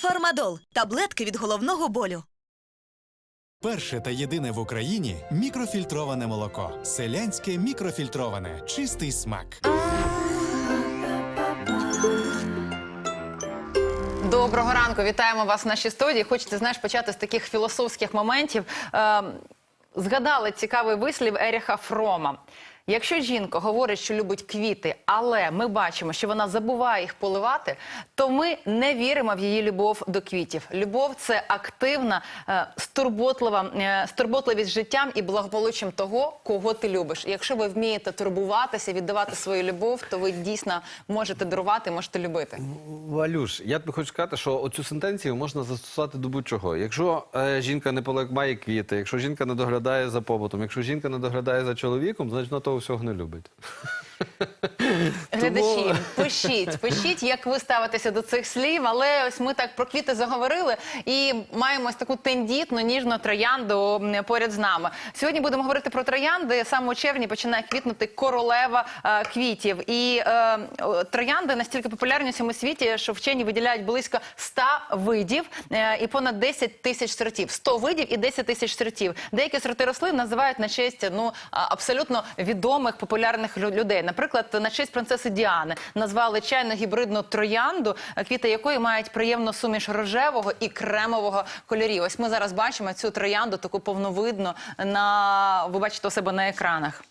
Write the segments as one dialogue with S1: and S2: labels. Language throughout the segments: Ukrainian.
S1: Фармадол таблетки від головного болю.
S2: Перше та єдине в Україні мікрофільтроване молоко. Селянське мікрофільтроване. Чистий смак.
S3: Доброго ранку, вітаємо вас в нашій студії. Хочете знаєш, почати з таких філософських моментів. Е, згадали цікавий вислів Еріха Фрома. Якщо жінка говорить, що любить квіти, але ми бачимо, що вона забуває їх поливати, то ми не віримо в її любов до квітів. Любов це активна, е, стурботлива, е, стурботливість життям і благополуччям того, кого ти любиш. Якщо ви вмієте турбуватися, віддавати свою любов, то ви дійсно можете дарувати, можете любити.
S4: Валюш, я тобі хочу сказати, що оцю сентенцію можна застосувати до будь-чого. Якщо е, жінка не полекмає квіти, якщо жінка не доглядає за побутом, якщо жінка не доглядає за чоловіком, значить вона того всього не любить.
S3: Глядачі, пишіть, пишіть, як ви ставитеся до цих слів. Але ось ми так про квіти заговорили і маємо ось таку тендітну, ніжну троянду поряд з нами. Сьогодні будемо говорити про троянди. Саме у червні починає квітнути королева е, квітів. І е, троянди настільки популярні у всьому світі, що вчені виділяють близько 100 видів е, і понад 10 тисяч сортів. 100 видів і 10 тисяч сортів. Деякі сорти рослин називають на честь ну абсолютно відомих популярних людей. Наприклад, на честь принцеси Діани назвали чайно гібридну троянду, квіти якої мають приємну суміш рожевого і кремового кольорів. Ось ми зараз бачимо цю троянду, таку повновидну на ви бачите у себе на екранах.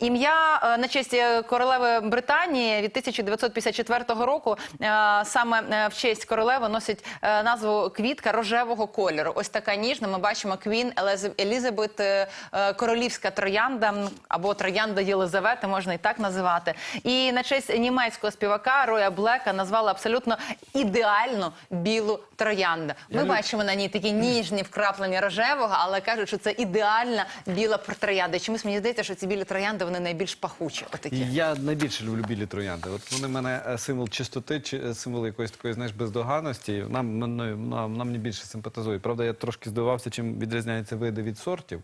S3: Ім'я е, на честь е, королеви Британії від 1954 року е, саме в честь королеви носить назву квітка рожевого кольору. Ось така ніжна. Ми бачимо Квін Елізабет, королівська троянда або троянда Єлизавети, можна і так називати. І на честь німецького співака Роя Блека назвали абсолютно ідеальну білу троянду. Ми бачимо на ній такі ніжні вкраплення рожевого, але кажуть, що це ідеальна біла троянда. І Чомусь мені здається, що ці білі троянди вони найбільш пахучі. Отакі.
S4: Я найбільше люблю білі троянди. От вони в мене е, символ чистоти, чи е, символ якоїсь такої, знаєш, бездоганності. Нам, нам, нам, нам мені більше симпатизує. Правда, я трошки здивався, чим відрізняються види від сортів.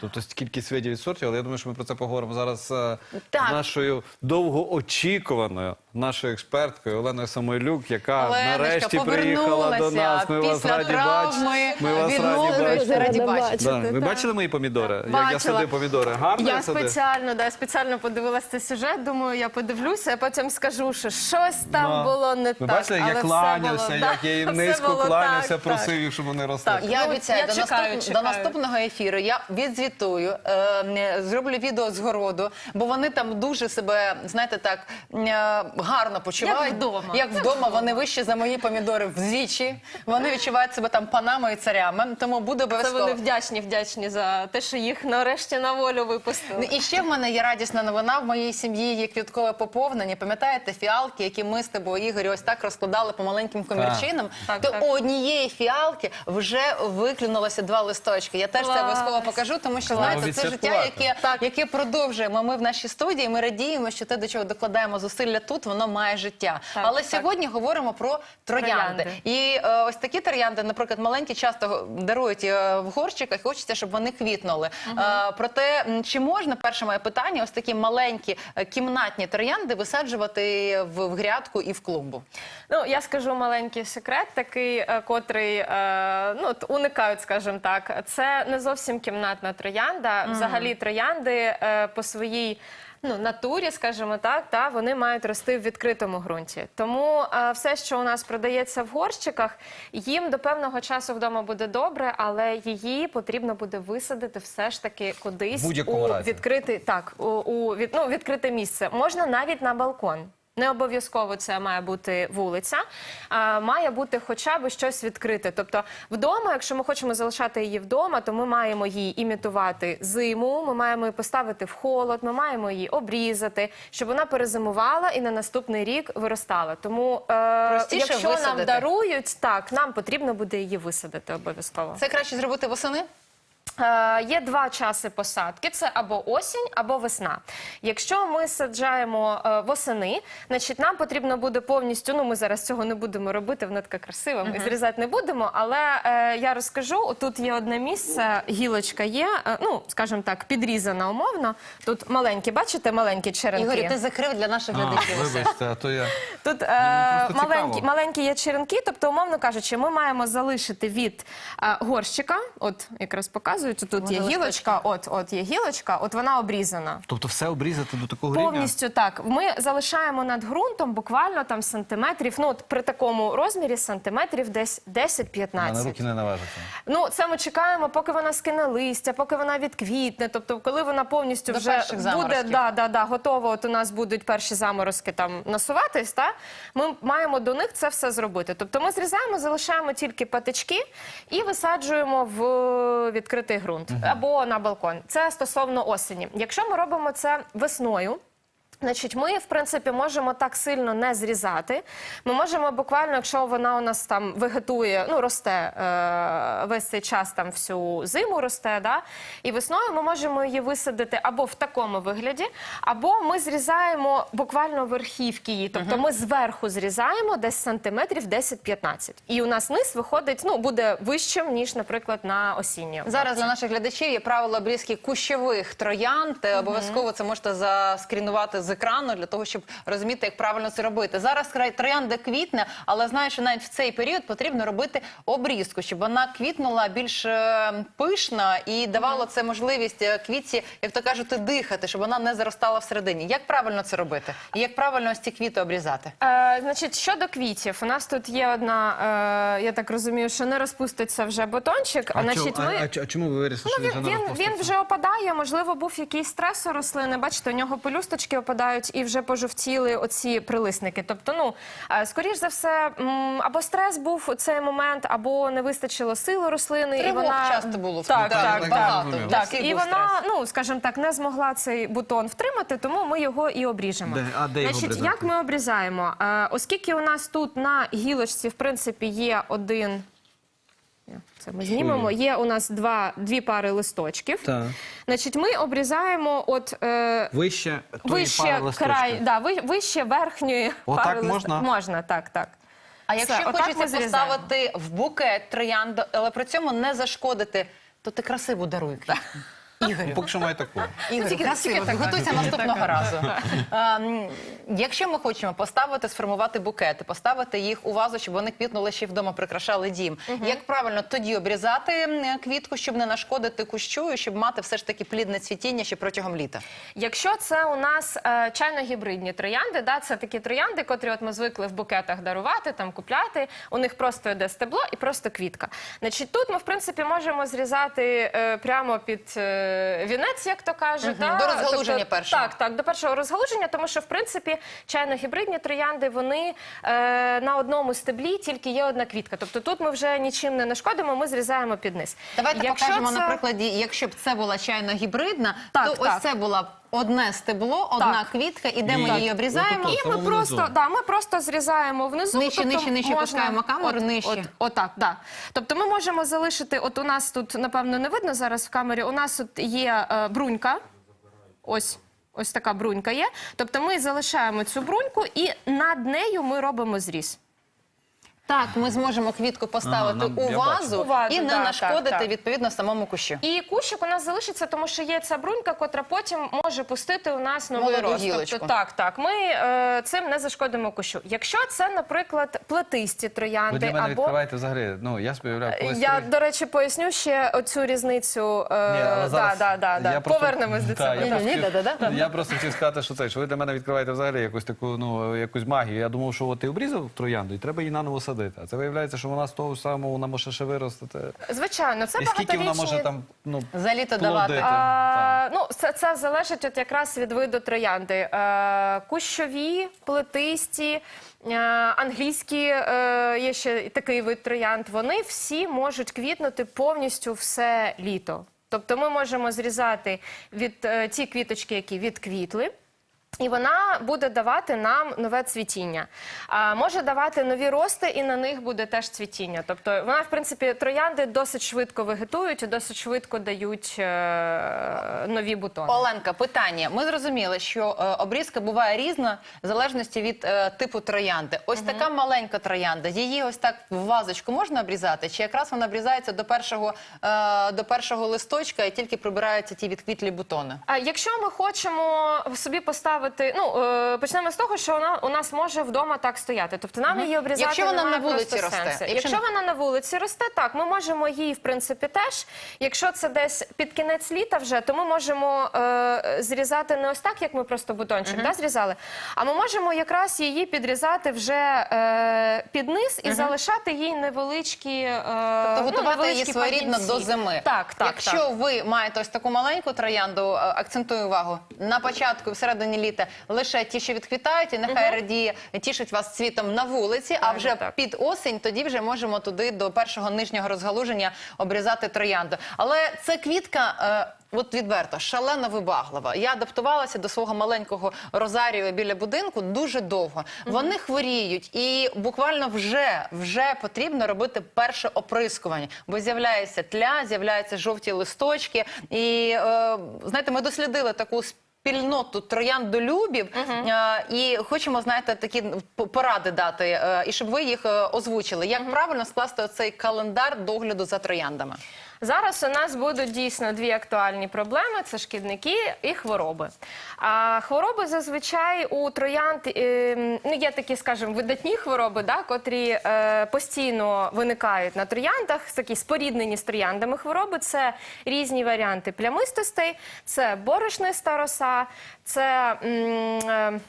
S4: Тобто кількість видів від сортів, але я думаю, що ми про це поговоримо зараз е,
S3: Так.
S4: з нашою довгоочікуваною нашою експерткою Оленою Самойлюк, яка
S3: Оленочка
S4: нарешті приїхала до
S3: повернулася
S4: нас. Ми вас
S3: після
S4: раді
S3: травми.
S4: Ми вас раді
S3: відновлюється,
S4: бачити.
S3: раді бачити.
S4: Да. Ви
S5: так.
S4: бачили мої помідори? Як я
S5: Бачила.
S4: садив помідори? Гарно я
S5: Я
S4: садив?
S5: спеціально, да, спеціально подивилася цей сюжет. Думаю, я подивлюся, а потім скажу, що щось там
S4: Ну,
S5: було не
S4: Ви
S5: так.
S4: бачили,
S5: але все
S4: кланявся,
S5: було,
S4: як
S5: да,
S4: я їм
S5: все
S4: низько
S5: було
S4: кланявся,
S5: так,
S4: просив
S5: так.
S4: їх, щоб вони росли.
S3: Так, я
S5: Ну,
S3: обіцяю,
S5: я
S3: до,
S5: чекаю,
S3: наступ-
S5: чекаю.
S3: до наступного ефіру я відзвітую, е, зроблю відео з городу, бо вони там дуже себе, знаєте, так е, гарно почувають.
S5: Як вдома.
S3: Як вдома, вони вищі за мої помідори вдвічі. Вони відчувають себе там панами і царями. Тому буде
S5: Це вони вдячні, вдячні за те, що їх нарешті на волю
S3: Ну,
S5: випустили.
S3: І ще в мене є радісна новина. В моїй сім'ї є квіткове поповнення. Пам'ятаєте фіалки, які ми з тобою, Ігорю, ось так розкладали по маленьким комірчинам?
S5: Так,
S3: То
S5: так.
S3: у однієї фіалки вже виклюнулося два листочки. Я теж це обов'язково покажу, тому що
S4: Клас.
S3: знаєте, це життя, яке, яке продовжуємо. Ми в нашій студії. Ми радіємо, що те, до чого докладаємо зусилля тут, воно має життя.
S5: Так,
S3: Але
S5: так.
S3: сьогодні говоримо про троянди.
S5: Троянди.
S3: І е, ось такі троянди, наприклад, маленькі часто дарують е, в горщиках. і Хочеться, щоб вони квітнули. Е, проте, чи можна перше моє питання, ось такі маленькі е, кімнатні троянди висаджувати в, в грядку і в клумбу?
S5: Ну, я скажу маленький секрет, такий, е, котрий е, ну, уникають, скажімо так. Це не зовсім кімнатна троянда. Взагалі троянди е, по своїй. Ну, натурі, скажімо так, та вони мають рости в відкритому ґрунті. Тому е, все, що у нас продається в горщиках, їм до певного часу вдома буде добре, але її потрібно буде висадити все ж таки кудись у
S4: разі.
S5: відкритий так, у, у від, ну, відкрите місце. Можна навіть на балкон. Не обов'язково це має бути вулиця, а має бути хоча б щось відкрите. Тобто, вдома, якщо ми хочемо залишати її вдома, то ми маємо її імітувати зиму. Ми маємо її поставити в холод, ми маємо її обрізати, щоб вона перезимувала і на наступний рік виростала. Тому, е,
S3: Простіше
S5: якщо нам дарують, так нам потрібно буде її висадити обов'язково.
S3: Це краще зробити восени?
S5: Е, Є два часи посадки: це або осінь, або весна. Якщо ми саджаємо е, восени, значить нам потрібно буде повністю. Ну ми зараз цього не будемо робити, вона така красива. Ми зрізати не будемо. Але е, я розкажу: тут є одне місце, гілочка є. е, ну скажімо так, підрізана умовно. Тут маленькі, бачите, маленькі черенки.
S3: Ігорю, ти закрив для наших глядачів.
S4: Вибачте, а то я.
S5: Тут е, маленькі, маленькі є черенки, тобто, умовно кажучи, ми маємо залишити від е, горщика. От якраз показують, тут є гілочка, от, от є гілочка, от вона обрізана.
S4: Тобто все обрізати до такого рівня?
S5: Повністю так. Ми залишаємо над ґрунтом буквально там сантиметрів. Ну от при такому розмірі сантиметрів десь 10-15.
S4: руки не наважаться.
S5: Ну це ми чекаємо, поки вона скине листя, поки вона відквітне. Тобто, коли вона повністю
S3: До
S5: вже буде да, да, да, готова, от у нас будуть перші заморозки там насуватись. Та ми маємо до них це все зробити. Тобто, ми зрізаємо, залишаємо тільки патички і висаджуємо в відкритий ґрунт або на балкон. Це стосовно осені. Якщо ми робимо це весною. Значить, ми, в принципі, можемо так сильно не зрізати. Ми можемо буквально, якщо вона у нас там вегетує, ну росте е, весь цей час, там всю зиму росте, да? і весною ми можемо її висадити або в такому вигляді, або ми зрізаємо буквально верхівки її. Тобто ми зверху зрізаємо десь сантиметрів 10-15. І у нас низ виходить, ну, буде вищим, ніж, наприклад, на осінній.
S3: Зараз для наших глядачів є правило обрізки кущових троянд. Е, Обов'язково це можете заскрінувати з екрану для того, щоб розуміти, як правильно це робити. Зараз край троянда квітне, але знаєш, що навіть в цей період потрібно робити обрізку, щоб вона квітнула більш е, пишна і давало це можливість е, квітці, як то кажуть, дихати, щоб вона не заростала всередині. Як правильно це робити? І як правильно ось ці квіти обрізати?
S5: Е, значить, щодо квітів, у нас тут є одна, е, я так розумію, що не розпуститься вже бутончик.
S4: А,
S5: значить,
S4: чому,
S5: ми...
S4: а, а, а чому ви вирішили, що
S5: Ну,
S4: він не
S5: він, він вже опадає, можливо, був якийсь стрес у рослини. Бачите, у нього пелюсточки опадають і вже пожовтіли оці прилисники. Тобто, ну, е, скоріш за все, або стрес був у цей момент, або не вистачило сили рослини. і вона...
S3: часто було в
S5: Так, так,
S4: так,
S5: так.
S3: багато.
S4: так,
S5: Так, і вона, ну скажімо так, не змогла цей бутон втримати, тому ми його і обріжемо.
S4: Де- а де його
S5: Значить,
S4: обрізати?
S5: як ми обрізаємо? Е, оскільки у нас тут на гілочці, в принципі, є один. Це ми знімемо. Є у нас два, дві пари листочків.
S4: Так.
S5: Значить, ми обрізаємо от е,
S4: Вище, тої
S5: вище
S4: пари листочків.
S5: край, да, ви- вище верхньої
S4: Отак
S5: пари лист-
S4: можна?
S5: Можна, так, так.
S3: А
S5: Все,
S3: якщо
S5: отак
S3: хочеться
S5: зрізаємо.
S3: поставити в букет троянду, але при цьому не зашкодити, то ти красиву даруй. Ігорю.
S4: Поки що має таку.
S3: Ігор,
S5: тільки-
S3: красиво,
S5: тільки така,
S3: готуйся наступного разу. Якщо ми хочемо поставити, сформувати букети, поставити їх у вазу, щоб вони квітнули ще й вдома, прикрашали дім. Як правильно тоді обрізати квітку, щоб не нашкодити кущу, і щоб мати все ж таки плідне цвітіння ще протягом літа?
S5: Якщо це у нас е, чайно-гібридні троянди, да, це такі троянди, котрі от ми звикли в букетах дарувати, там купляти. У них просто йде стебло і просто квітка. Значить, тут ми в принципі можемо зрізати е, прямо під е, вінець, як то кажуть.
S3: Мгм, до розгалуження першого.
S5: Так, так, до першого розгалуження, тому що в принципі чайно-гібридні троянди вони е, на одному стеблі тільки є одна квітка. Тобто тут ми вже нічим не нашкодимо, ми зрізаємо під низ.
S3: Давайте
S5: Якщо
S3: покажемо
S5: це-
S3: на прикладі, якщо б це була чайно гібридна, то
S5: так.
S3: ось це була одне стебло, одна
S5: Так.
S3: квітка, і де ми її обрізаємо.
S5: І ми просто, да, ми просто зрізаємо внизу.
S3: Нижче, нижче, нижче опускаємо камеру,
S5: от,
S3: нижче.
S5: От, отак, да. Тобто ми можемо залишити, от у нас тут, напевно, не видно зараз в камері, у нас тут є е, брунька, ось, ось така брунька є. Тобто ми залишаємо цю бруньку і над нею ми робимо зріз.
S3: Так, ми зможемо квітку поставити
S4: Ага, нам-
S3: у
S4: я
S3: вазу
S5: бачу. У вазу,
S3: і не
S5: так,
S3: нашкодити
S5: так, так.
S3: відповідно самому кущу.
S5: І кущик у нас залишиться, тому що є ця брунька, котра потім може пустити у нас новий
S3: Молоду
S5: рост.
S3: гілочку.
S5: Тобто, так, так. Ми е, цим не зашкодимо кущу. Якщо це, наприклад, плетисті
S4: Ви
S5: троянди
S4: мене
S5: або
S4: відкриваєте взагалі. Ну, я собі уявляю, колись...
S5: Я, до речі, поясню ще оцю різницю. Е,
S4: Ні, але зараз
S5: да, да, да.
S4: я просто-
S5: Повернемось до
S4: Та,
S5: цього.
S4: я просто
S3: Ні-ні,
S4: хотів-
S3: да-да-да.
S4: Я просто хотів сказати, що це, що ви для мене відкриваєте взагалі якусь таку, ну, якусь магію. Я думав, що от ти обрізав троянду і треба її наново садити. А це виявляється, що вона з того самого, вона може ще виростити.
S5: Звичайно, це
S4: і скільки вона може
S5: багаторічні-
S4: там, ну,
S3: За літо
S4: плодити.
S3: давати.
S5: А, ну, це, це залежить от якраз від виду троянди. Е, кущові, плетисті, е, англійські, е, є ще такий вид троянд. Вони всі можуть квітнути повністю все літо. Тобто ми можемо зрізати від е, ті квіточки, які відквітли. І вона буде давати нам нове цвітіння. А, може давати нові рости, і на них буде теж цвітіння. Тобто вона, в принципі, троянди досить швидко вегетують і досить швидко дають е, нові бутони.
S3: Оленка, питання. Ми зрозуміли, що е, обрізка буває різна в залежності від е, типу троянди. Ось така маленька троянда. Її ось так в вазочку можна обрізати? Чи якраз вона обрізається до першого, е, до першого листочка і тільки прибираються ті відквітлі бутони?
S5: А якщо ми хочемо собі поставити, ну е, почнемо з того, що вона у нас може вдома так стояти. Тобто нам її обрізати
S3: Якщо вона на вулиці росте. Якщо-
S5: Якщо вона на вулиці росте, так ми можемо її в принципі теж. Якщо це десь під кінець літа вже, то ми можемо е, зрізати не ось так, як ми просто бутончик да, зрізали. А ми можемо якраз її підрізати вже е, під низ і залишати їй невеличкі е,
S3: Тобто
S5: ну,
S3: її своєрідно до зими.
S5: Так, так.
S3: Якщо
S5: так.
S3: ви маєте ось таку маленьку троянду, е, акцентую увагу, на початку, і всередині літа лише ті, що відквітають, і нехай радіє, тішить вас цвітом на вулиці, а вже
S5: так.
S3: під осінь тоді вже можемо туди до першого нижнього розгалуження обрізати троянду. Але це квітка. е, От відверто, шалено вибаглива. Я адаптувалася до свого маленького розарію біля будинку дуже довго. Вони хворіють, і буквально вже, вже потрібно робити перше оприскування, бо з'являється тля, з'являються жовті листочки. І е, знаєте, ми дослідили таку спільноту трояндолюбів е, і хочемо, знаєте, такі поради дати, е, і щоб ви їх е, озвучили. Як правильно скласти оцей календар догляду за трояндами?
S5: Зараз у нас будуть дійсно дві актуальні проблеми: це шкідники і хвороби. А хвороби зазвичай у троянд е, ну є такі, скажімо, видатні хвороби, да, котрі е, постійно виникають на трояндах, такі споріднені з трояндами хвороби. Це різні варіанти плямистостей, це борошниста роса, це. м, е,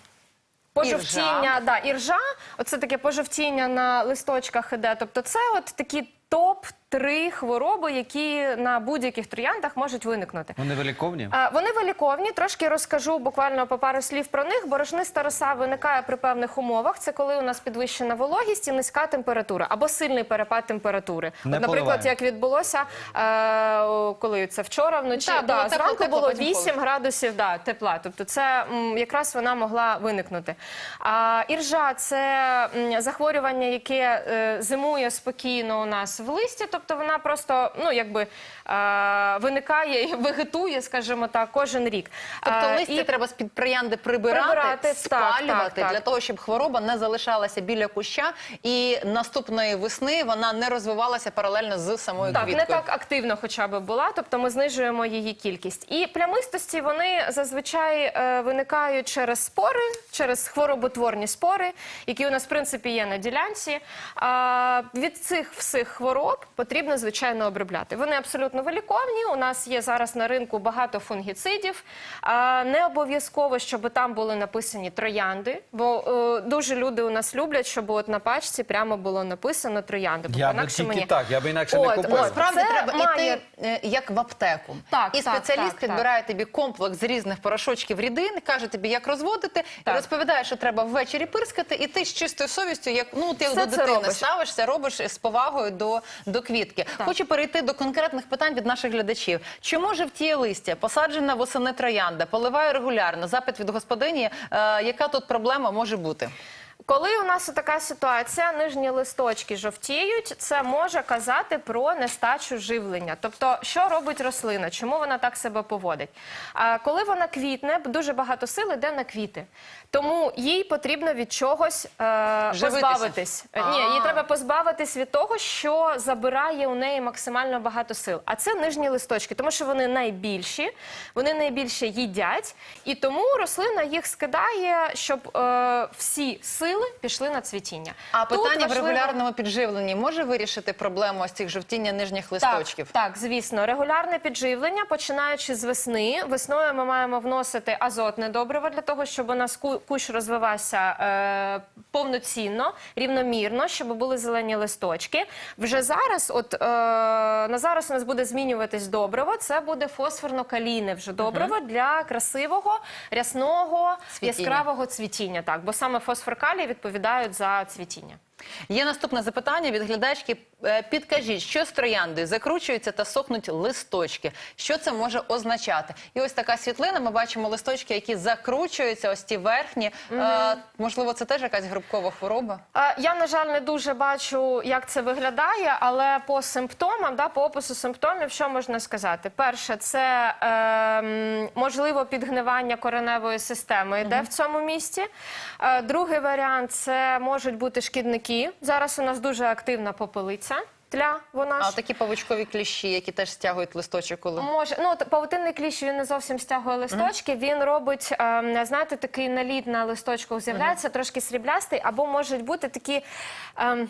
S5: Пожовтіння, да, іржа, оце таке пожовтіння на листочках іде. Тобто, це от такі топ три хвороби, які на будь-яких трояндах можуть виникнути.
S4: Вони виліковні?
S5: Вони виліковні. Трошки розкажу буквально по пару слів про них. Борошниста роса виникає при певних умовах. Це коли у нас підвищена вологість і низька температура або сильний перепад температури.
S4: Не
S5: От, наприклад, як відбулося, е, коли це вчора вночі,
S3: Так, було
S5: да,
S3: тепло,
S5: зранку
S3: тепло,
S5: було
S3: потім
S5: 8
S3: холодно.
S5: градусів да, тепла. Тобто, це м, якраз вона могла виникнути. А іржа це м, захворювання, яке е, зимує спокійно у нас в листі. Тобто вона просто ну якби е, виникає і вегетує, скажімо так, кожен рік.
S3: Тобто
S5: Е,
S3: листя
S5: і-
S3: треба з підприянди прибирати,
S5: Прибирати,
S3: спалювати
S5: так, так.
S3: для того, щоб хвороба не залишалася біля куща і наступної весни вона не розвивалася паралельно з самою
S5: Так,
S3: квіткою.
S5: не так активно хоча б була, тобто ми знижуємо її кількість. І плямистості вони зазвичай е, виникають через спори, через хвороботворні спори, які у нас в принципі є на ділянці. А, від цих всіх хвороб потрібно звичайно обробляти. Вони абсолютно виліковні. У нас є зараз на ринку багато фунгіцидів. А, не обов'язково, щоб там були написані троянди, бо е, дуже люди у нас люблять, щоб от на пачці прямо було написано троянди. бо
S4: Я би тільки
S5: мені-
S4: так, я би інакше не
S5: От,
S4: купив.
S5: от.
S3: Насправді треба
S5: має-
S3: йти е, як в аптеку.
S5: Так,
S3: і
S5: так,
S3: спеціаліст
S5: так, так.
S3: підбирає тобі комплекс з різних порошочків рідин, каже тобі, як розводити, і
S5: Так.
S3: розповідає, що треба ввечері пирскати, і ти з чистою совістю, як ну ти як до дитини
S5: робиш.
S3: ставишся, робиш з повагою до, до квітки. Хочу перейти до конкретних питань від наших глядачів. Чому жовтіє листя, посаджена восени троянда, поливає регулярно? Запит від господині. Е, яка тут проблема може бути?
S5: Коли у нас така ситуація, нижні листочки жовтіють, це може казати про нестачу живлення. Тобто, що робить рослина, чому вона так себе поводить? А коли вона квітне, дуже багато сил йде на квіти. Тому їй потрібно від чогось е, позбавитись. Е, Ні,
S3: А.
S5: їй треба позбавитись від того, що забирає у неї максимально багато сил. А це нижні листочки, тому що вони найбільші, вони найбільше їдять, і тому рослина їх скидає, щоб е, всі сили пішли на цвітіння.
S3: А
S5: Тут
S3: питання в регулярному підживленні може вирішити проблему ось цих жовтіння нижніх листочків?
S5: Так, так, звісно, регулярне підживлення, починаючи з весни. Весною ми маємо вносити азотне добриво для того, щоб у нас кущ розвивався е, повноцінно, рівномірно, щоб були зелені листочки. Вже зараз, от е, на зараз у нас буде змінюватись добриво. Це буде фосфорно-калійне вже добриво для красивого, рясного,
S3: Цвітіння.
S5: яскравого цвітіння. Так, бо саме фосфор калій відповідають за цвітіння.
S3: Є наступне запитання від глядачки. Е, Підкажіть, що з троянди закручуються та сохнуть листочки? Що це може означати? І ось така світлина. Ми бачимо листочки, які закручуються, ось ті верхні. Е, можливо, це теж якась грибкова хвороба?
S5: Е, Я, на жаль, не дуже бачу, як це виглядає, але по симптомам, да, по опису симптомів, що можна сказати? Перше, це ем, можливо підгнивання кореневої системи йде в цьому місці. Е, другий варіант це можуть бути шкідники. Зараз у нас дуже активна попелиця. Тля, вона
S3: А такі павучкові кліщі, які теж стягують листочок, коли
S5: Може, ну от павутинний кліщ він не зовсім стягує листочки. Він робить, е, знаєте, такий наліт на листочку з'являється, трошки сріблястий, або можуть бути такі. Ем,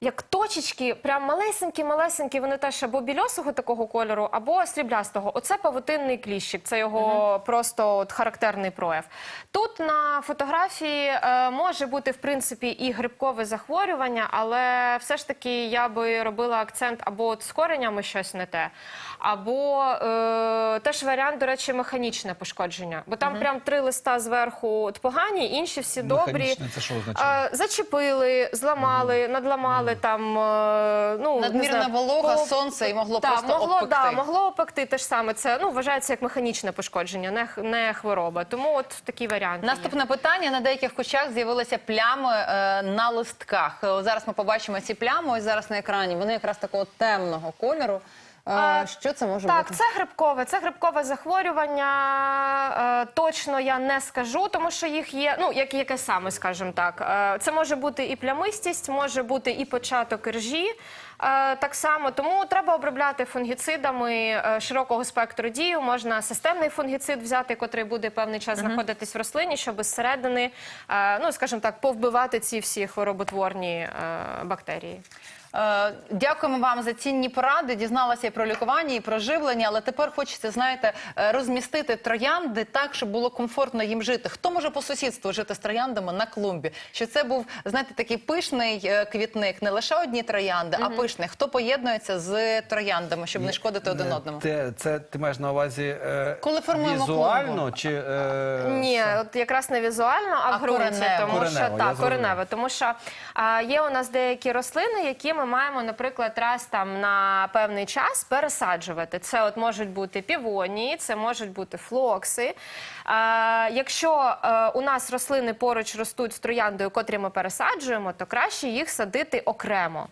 S5: як точечки, прям малесенькі, малесенькі, вони теж або більосого такого кольору, або сріблястого. Оце павутинний кліщик, це його просто от характерний прояв. Тут на фотографії е, може бути в принципі і грибкове захворювання, але все ж таки я би робила акцент або от з коренями щось не те, або е, теж варіант, до речі, механічне пошкодження. Бо там прям три листа зверху от погані, інші всі добрі.
S4: Механічне це що означає?
S5: Е, Зачепили, зламали, надламали там. е, Ну,
S3: Надмірна
S5: знаю,
S3: волога,
S5: по-
S3: сонце і могло
S5: Так,
S3: просто
S5: могло,
S3: обпекти.
S5: Да, могло опекти те ж саме. Це ну, вважається як механічне пошкодження, не, не хвороба. Тому от такі варіанти. є.
S3: Наступне питання. На деяких кущах з'явилися плями е, на листках. Е, Зараз ми побачимо ці плями. Ось зараз на екрані. Вони якраз такого темного кольору.
S5: А,
S3: що це може
S5: Так,
S3: бути?
S5: це грибкове, це грибкове захворювання. Е, точно я не скажу, тому що їх є. Ну, як яке саме, скажімо так. Е, це може бути і плямистість, може бути і початок іржі. Е, так само, тому треба обробляти фунгіцидами широкого спектру дію. Можна системний фунгіцид взяти, котрий буде певний час знаходитись в рослині, щоб зсередини, ну скажімо так, повбивати ці всі хвороботворні бактерії.
S3: Е, Дякуємо вам за цінні поради. Дізналася і про лікування, і про живлення. Але тепер хочеться, знаєте, е, розмістити троянди так, щоб було комфортно їм жити. Хто може по сусідству жити з трояндами на клумбі? Що це був, знаєте, такий пишний е, квітник, не лише одні троянди, а пишний. Хто поєднується з трояндами, щоб не шкодити один одному?
S4: Це ти маєш на увазі е,
S3: Коли формуємо
S4: візуально
S3: клумбу.
S4: чи е,
S5: Ні, от якраз не візуально, а,
S3: А
S5: в ґрунті.
S3: коренево.
S5: Тому
S4: Коренево,
S5: що так, коренево. Тому що є у нас деякі рослини, які ми маємо, наприклад, раз там на певний час пересаджувати. Це от можуть бути півонії, це можуть бути флокси. А, якщо е, у нас рослини поруч ростуть з трояндою, котрі ми пересаджуємо, то краще їх садити окремо.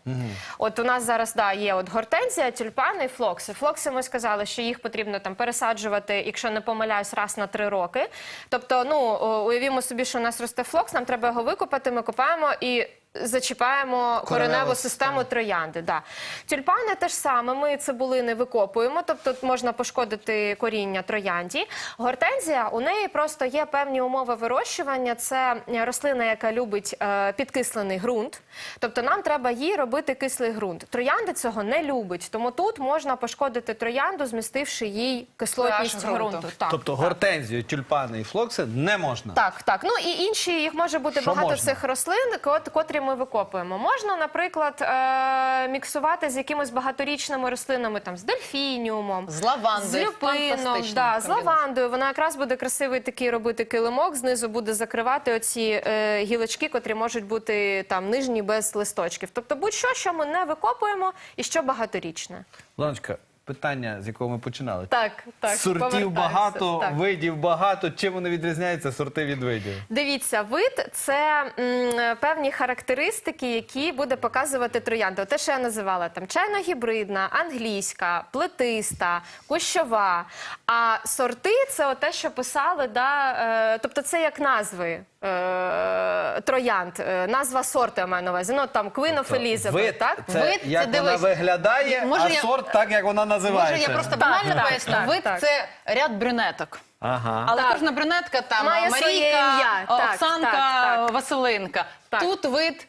S5: От у нас зараз да, є от гортензія, тюльпани і флокси. Флокси ми сказали, що їх потрібно там пересаджувати, якщо не помиляюсь, раз на три роки. Тобто, ну уявімо собі, що у нас росте флокс, нам треба його викопати, ми копаємо і. Зачіпаємо кореневу систему троянди. Да. Тюльпани теж саме. Ми цибулини викопуємо, тобто можна пошкодити коріння троянді. Гортензія у неї просто є певні умови вирощування. Це рослина, яка любить е, підкислений ґрунт. Тобто нам треба їй робити кислий ґрунт. Троянди цього не любить, тому тут можна пошкодити троянду, змістивши їй кислотність
S3: ґрунту.
S5: ґрунту. Так,
S4: Тобто
S5: так.
S4: гортензію, тюльпани і флокси не можна.
S5: Так, так. Ну і інші їх може бути
S4: Що
S5: багато
S4: можна?
S5: цих рослин, кот- котрі ми викопуємо. Можна, наприклад, е- міксувати з якимись багаторічними рослинами, там з дельфініумом.
S3: З лавандою.
S5: З люпином, да, з лавандою. Вона якраз буде красивий такий робити килимок, знизу буде закривати оці е, гілочки, котрі можуть бути там нижні без листочків. Тобто будь-що, що ми не викопуємо і що багаторічне.
S4: Ланочка, питання, з якого ми починали.
S5: Так, так.
S4: Сортів багато,
S5: Так.
S4: видів багато. Чим вони відрізняються, сорти від видів?
S5: Дивіться, вид це м, певні характеристики, які буде показувати троянда. Те, що я називала там чайно-гібридна, англійська, плетиста, кущова. А сорти це те, що писали, да, е, тобто це як назви. е, Троянд, Е, назва сорту я маю на увазі. Ну там Queen of Elizabeth,
S4: Вид, це
S3: Вид, це
S4: як вона
S3: дивись.
S4: виглядає,
S3: Може,
S4: а
S3: я-
S4: сорт так, як вона називається.
S3: Може, я просто банально
S5: так,
S3: поясню.
S5: так,
S3: Вид
S5: так.
S3: це ряд брюнеток.
S4: Ага.
S3: Але
S5: Так.
S3: кожна брюнетка там
S5: Має своє
S3: Марійка,
S5: ім'я. Так,
S3: Оксанка,
S5: так, так.
S3: Василинка.
S5: Так.
S3: Тут вид.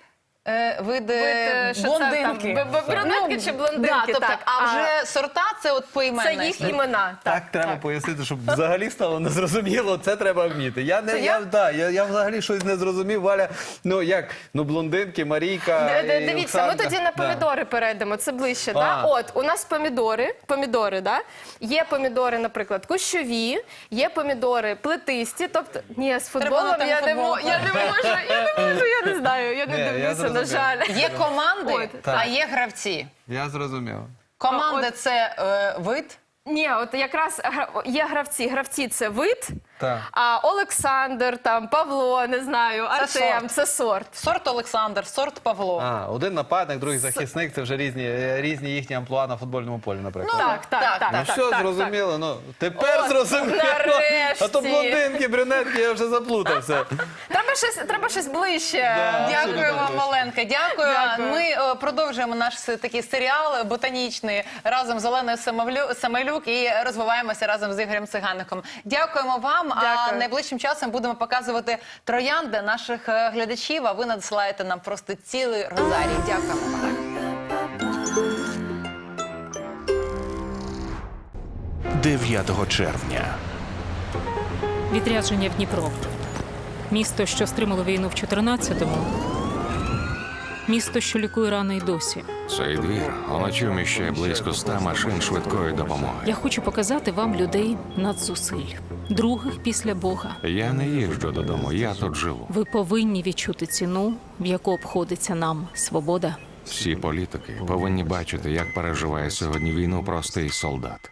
S3: Е, Вид, е,
S5: це
S3: блондинки.
S5: там, б- б- брюнетки чи блондинки,
S3: Да, тобто,
S5: так.
S3: А вже сорта це от
S5: Це їх
S3: історія.
S5: імена.
S4: Так, треба пояснити, щоб взагалі стало незрозуміло. Це треба вміти. Я не
S3: Це
S4: я,
S3: я?
S4: да, я, я взагалі щось не зрозумів. Валя, ну як? Ну блондинки, Марійка.
S5: Д- д-
S4: і
S5: Дивіться, ми
S4: Оксанка.
S5: тоді на
S4: Да.
S5: помідори перейдемо. Це ближче.
S4: А.
S5: От у нас помідори, помідори, да? є помідори, наприклад, кущові, є помідори плетисті. Тобто, ні, з футболом не, я не можу, я не можу, я не знаю. Я не
S4: Ні, я
S5: дивлюся на жаль.
S3: Є команди, а є гравці.
S4: Я зрозумів.
S3: Команда це е, вид.
S5: Ні, от якраз гра- є гравці. Гравці це вид,
S4: Так.
S5: а Олександр, там Павло, не знаю, Артем,
S3: сорт.
S5: це сорт.
S3: Сорт Олександр, сорт Павло.
S4: А, один нападник, другий захисник це вже різні, е, різні їхні амплуа на футбольному полі, наприклад.
S3: Ну,
S5: Так, так,
S3: так,
S5: так.
S4: Ну
S5: так,
S4: все,
S5: так,
S4: зрозуміло. Ну тепер
S5: От,
S4: зрозуміло.
S5: нарешті.
S4: А то блондинки, брюнетки, я вже заплутався.
S5: Треба щось, треба щось ближче.
S4: Да.
S3: Дякую
S4: абсолютно
S3: вам. Оленка. Дякую.
S5: Дякую.
S3: Ми е, продовжуємо наш с- такий серіал ботанічний разом з Оленою Самовлю- Самойлюк і розвиваємося разом з Ігорем Цигаником. Дякуємо вам. А
S5: Дякую.
S3: найближчим часом будемо показувати троянди наших е, глядачів. А ви надсилаєте нам просто цілий розарій. Дякуємо вам.
S6: 9 червня.
S7: Відрядження в Дніпро. Місто, що стримало війну в 14-му. Місто, що лікує рани й досі.
S8: Цей двір уночі вміщає близько ста машин швидкої допомоги.
S7: Я хочу показати вам людей надзусиль, других після Бога.
S8: Я не їжджу додому, я тут живу.
S7: Ви повинні відчути ціну, в яку обходиться нам свобода.
S8: Всі політики повинні бачити, як переживає сьогодні війну простий солдат.